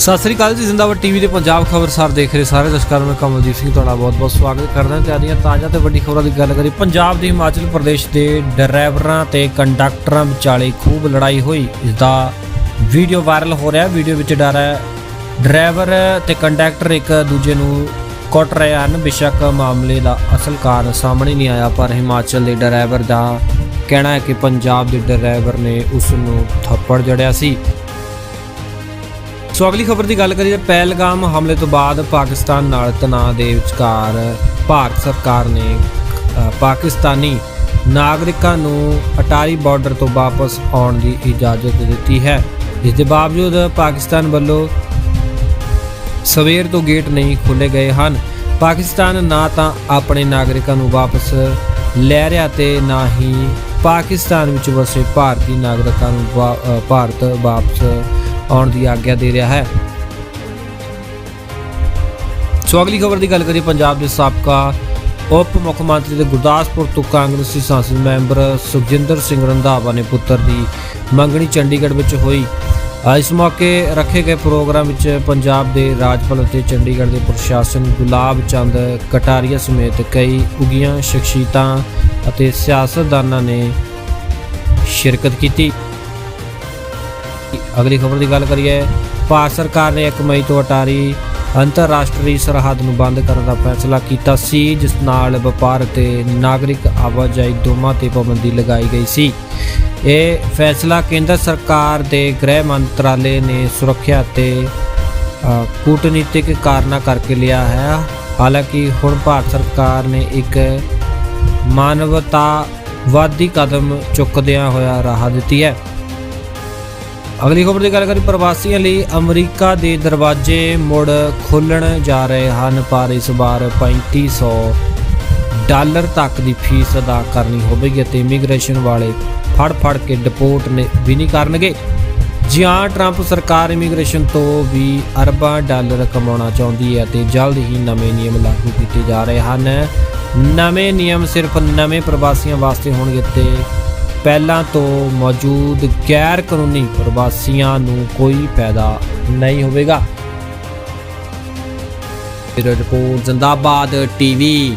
ਸਤਿ ਸ੍ਰੀ ਅਕਾਲ ਜੀ, ਜ਼ਿੰਦਾਬਾਦ ਟੀਵੀ ਦੇ ਪੰਜਾਬ ਖਬਰਸਾਰ ਦੇਖ ਰਹੇ ਸਾਰੇ ਦਰਸ਼ਕਾਂ ਨੂੰ, ਮੈਂ ਕਮਲਦੀਪ ਸਿੰਘ, ਤੁਹਾਡਾ ਬਹੁਤ-ਬਹੁਤ ਸਵਾਗਤ ਕਰਦਾ ਹਾਂ। ਤੇ ਆਦੀਆਂ ਤਾਜ਼ਾ ਤੇ ਵੱਡੀ ਖਬਰਾਂ ਦੀ ਗੱਲ ਕਰੀ ਪੰਜਾਬ ਦੇ ਹਿਮਾਚਲ ਪ੍ਰਦੇਸ਼ ਦੇ ਡਰਾਈਵਰਾਂ ਤੇ ਕੰਡਕਟਰਾਂ ਵਿਚਾਲੇ ਖੂਬ ਲੜਾਈ ਹੋਈ। ਇਸ ਦਾ ਵੀਡੀਓ ਵਾਇਰਲ ਹੋ ਰਿਹਾ, ਵੀਡੀਓ ਵਿੱਚ ਡਰਾ ਡਰਾਈਵਰ ਤੇ ਕੰਡਕਟਰ ਇੱਕ ਦੂਜੇ ਨੂੰ ਕੁੱਟ ਰਹੇ ਹਨ। ਬੇਸ਼ੱਕ ਮਾਮਲੇ ਦਾ ਅਸਲ ਕਾਰਨ ਸਾਹਮਣੇ ਨਹੀਂ ਆਇਆ, ਪਰ ਹਿਮਾਚਲ ਦੇ ਡਰਾਈਵਰ ਦਾ ਕਹਿਣਾ ਹੈ ਕਿ ਪੰਜਾਬ ਦੇ ਡਰਾਈਵਰ ਨੇ ਉਸ ਨੂੰ ਥੱਪੜ ਜੜਿਆ ਸੀ। ਸੋ ਅਗਲੀ ਖਬਰ ਦੀ ਗੱਲ ਕਰੀਏ, ਪਹਿਲਗਾਮ ਹਮਲੇ ਤੋਂ ਬਾਅਦ ਪਾਕਿਸਤਾਨ ਨਾਲ ਤਣਾਅ ਦੇ ਵਿਚਕਾਰ ਭਾਰਤ ਸਰਕਾਰ ਨੇ ਪਾਕਿਸਤਾਨੀ ਨਾਗਰਿਕਾਂ ਨੂੰ ਅਟਾਰੀ ਬਾਰਡਰ ਤੋਂ ਵਾਪਸ ਆਉਣ ਦੀ ਇਜਾਜ਼ਤ ਦਿੱਤੀ ਹੈ। ਇਸ ਦੇ ਬਾਵਜੂਦ ਪਾਕਿਸਤਾਨ ਵੱਲੋਂ ਸਵੇਰ ਤੋਂ ਗੇਟ ਨਹੀਂ ਖੋਲੇ ਗਏ ਹਨ। ਪਾਕਿਸਤਾਨ ਨਾ ਤਾਂ ਆਪਣੇ ਨਾਗਰਿਕਾਂ ਨੂੰ ਵਾਪਸ ਲੈ ਰਿਹਾ ਤੇ ਨਾ ਹੀ ਪਾਕਿਸਤਾਨ ਵਿੱਚ ਵਸੇ ਭਾਰਤੀ ਨਾਗਰਿਕਾਂ ਨੂੰ ਵਾ- ਭਾਰਤ ਵਾਪਸ ਆਉਣ ਦੀ ਆਗਿਆ ਦੇ ਰਿਹਾ ਹੈ। ਸੋ ਅਗਲੀ ਖਬਰ ਦੀ ਗੱਲ ਕਰੀਏ ਪੰਜਾਬ ਦੇ ਸਾਬਕਾ ਉਪ ਮੁੱਖ ਮੰਤਰੀ ਦੇ ਗੁਰਦਾਸਪੁਰ ਤੋਂ ਕਾਂਗਰਸੀ ਸੰਸਦ ਮੈਂਬਰ ਸੁਖਜਿੰਦਰ ਸਿੰਘ ਰੰਧਾਵਾ ਨੇ ਪੁੱਤਰ ਦੀ ਮੰਗਣੀ ਚੰਡੀਗੜ੍ਹ ਵਿੱਚ ਹੋਈ। ਇਸ ਮੌਕੇ ਰੱਖੇ ਗਏ ਪ੍ਰੋਗਰਾਮ ਵਿੱਚ ਪੰਜਾਬ ਦੇ ਰਾਜਪਾਲ ਅਤੇ ਚੰਡੀਗੜ੍ਹ ਦੇ ਪ੍ਰਸ਼ਾਸਨ ਗੁਲਾਬ ਚੰਦ, ਕਟਾਰੀਆ ਸਮੇਤ ਕਈ ਉਗੀਆਂ ਸ਼ਖਸੀਅਤਾਂ ਅਤੇ ਸਿਆਸਤਦਾਨਾਂ ਨੇ ਸ਼ਿਰਕਤ ਕੀਤੀ। ਅਗਲੀ ਖਬਰ ਦੀ ਗੱਲ ਕਰੀਏ, ਭਾਰਤ ਸਰਕਾਰ ਨੇ 1 ਮਈ ਤੋਂ ਅਟਾਰੀ ਅੰਤਰਰਾਸ਼ਟਰੀ ਸਰਹੱਦ ਨੂੰ ਬੰਦ ਕਰਨ ਦਾ ਫੈਸਲਾ ਕੀਤਾ ਸੀ, ਜਿਸ ਨਾਲ ਵਪਾਰ ਅਤੇ ਨਾਗਰਿਕ ਆਵਾਜਾਈ ਦੋਵਾਂ ਤੇ ਪਾਬੰਦੀ ਲਗਾਈ ਗਈ ਸੀ। ਇਹ ਫੈਸਲਾ ਕੇਂਦਰ ਸਰਕਾਰ ਦੇ ਗ੍ਰਹਿ ਮੰਤਰਾਲੇ ਨੇ ਸੁਰੱਖਿਆ ਅਤੇ ਕੂਟਨੀਤਿਕ ਕਾਰਨਾਂ ਕਰਕੇ ਲਿਆ ਹੈ। ਹਾਲਾਂਕਿ ਹੁਣ ਭਾਰਤ ਸਰਕਾਰ ਨੇ ਇੱਕ ਮਾਨਵਤਾਵਾਦੀ ਕਦਮ ਚੁੱਕਦਿਆਂ ਹੋਇਆ ਰਾਹ ਦਿੱਤੀ ਹੈ। ਅਗਲੀ ਖਬਰ ਦੀ ਗੱਲ ਕਰੀ ਪ੍ਰਵਾਸੀਆਂ ਲਈ ਅਮਰੀਕਾ ਦੇ ਦਰਵਾਜ਼ੇ ਮੁੜ ਖੋਲਣ ਜਾ ਰਹੇ ਹਨ, ਪਰ ਇਸ ਵਾਰ 3500 ਡਾਲਰ ਤੱਕ ਦੀ ਫੀਸ ਅਦਾ ਕਰਨੀ ਹੋਵੇਗੀ ਅਤੇ ਇਮੀਗ੍ਰੇਸ਼ਨ ਵਾਲੇ ਫੜ ਫੜ ਕੇ ਡਿਪੋਰਟ ਨੇ ਵੀ ਨਹੀਂ ਕਰਨਗੇ। ਜੀ ਹਾਂ ਟਰੰਪ ਸਰਕਾਰ ਇਮੀਗ੍ਰੇਸ਼ਨ ਤੋਂ ਵੀ ਅਰਬਾਂ ਡਾਲਰ ਕਮਾਉਣਾ ਚਾਹੁੰਦੀ ਹੈ ਅਤੇ ਜਲਦ ਹੀ ਨਵੇਂ ਨਿਯਮ ਲਾਗੂ ਕੀਤੇ ਜਾ ਰਹੇ ਹਨ। ਨਵੇਂ ਨਿਯਮ ਸਿਰਫ ਨਵੇਂ ਪ੍ਰਵਾਸੀਆਂ ਵਾਸਤੇ ਹੋਣਗੇ ਤੇ ਪਹਿਲਾਂ ਤੋਂ ਮੌਜੂਦ ਗੈਰ ਕਾਨੂੰਨੀ ਪ੍ਰਵਾਸੀਆਂ ਨੂੰ ਕੋਈ ਫਾਇਦਾ ਨਹੀਂ ਹੋਵੇਗਾ। ਰਿਪੋਰਟ ਜ਼ਿੰਦਾਬਾਦ ਟੀਵੀ।